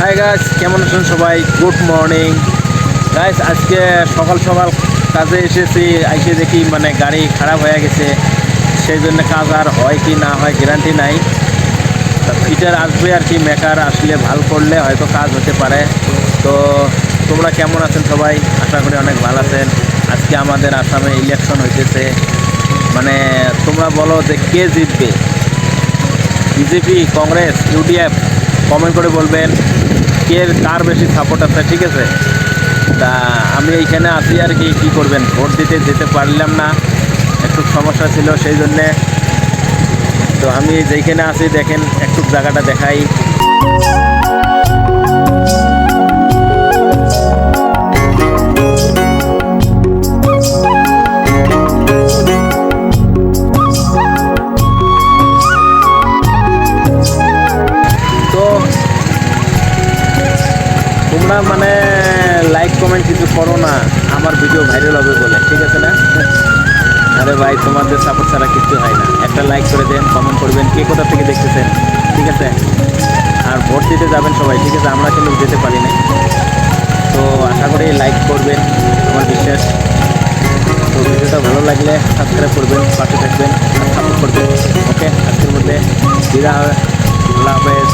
High গাছ কেমন আছেন সবাই? গুড মর্নিং গাইস আজকে সকাল সকাল কাজে এসেছি এসে দেখি মানে গাড়ি খারাপ হয়ে গেছে, সেই জন্য কাজ আর হয় কি না হয় গ্যারান্টি নাই। ফিটার আসবে আর কি মেকার আসলে ভালো করলে হয়তো কাজ হতে পারে। তো তোমরা কেমন আছেন সবাই? আশা করি অনেক ভালো আছেন। আজকে আমাদের আসামে ইলেকশন হইতেছে। মানে তোমরা বলো যে কে জিতবে? বিজেপি, কংগ্রেস ইউডিএফ কমেন্ট করে বলবেন কে কার বেশি সাপোর্ট আছে, ঠিক আছে? তা আমি এইখানে আসি আর কি, কী করবেন? ভোট দিতে যেতে পারলাম না, একটু সমস্যা ছিল সেই জন্যে। তো আমি যেইখানে আসি দেখেন, একটু জায়গাটা দেখাই। তোমরা মানে লাইক কমেন্ট কিছু করো না। আমার ভিডিও ভাইরাল হবে বলে, ঠিক আছে না? আরে ভাই, তোমাদের সাপোর্ট ছাড়া কিছু হয় না। একটা লাইক করে দেন কমেন্ট করবেন, কে কোথা থেকে দেখতেছেন, ঠিক আছে? আর ভোট দিতে যাবেন সবাই, ঠিক আছে? আমরা কিন্তু যেতে পারি না তো আশা করি লাইক করবেন, আমার বিশ্বাস। তো ভিডিওটা ভালো লাগলে সাবস্ক্রাইব করবেন, পাশে থাকবেন সাপোর্ট করবেন ওকে আজকের মধ্যে বিদায়, আল্লাহ হাফেজ।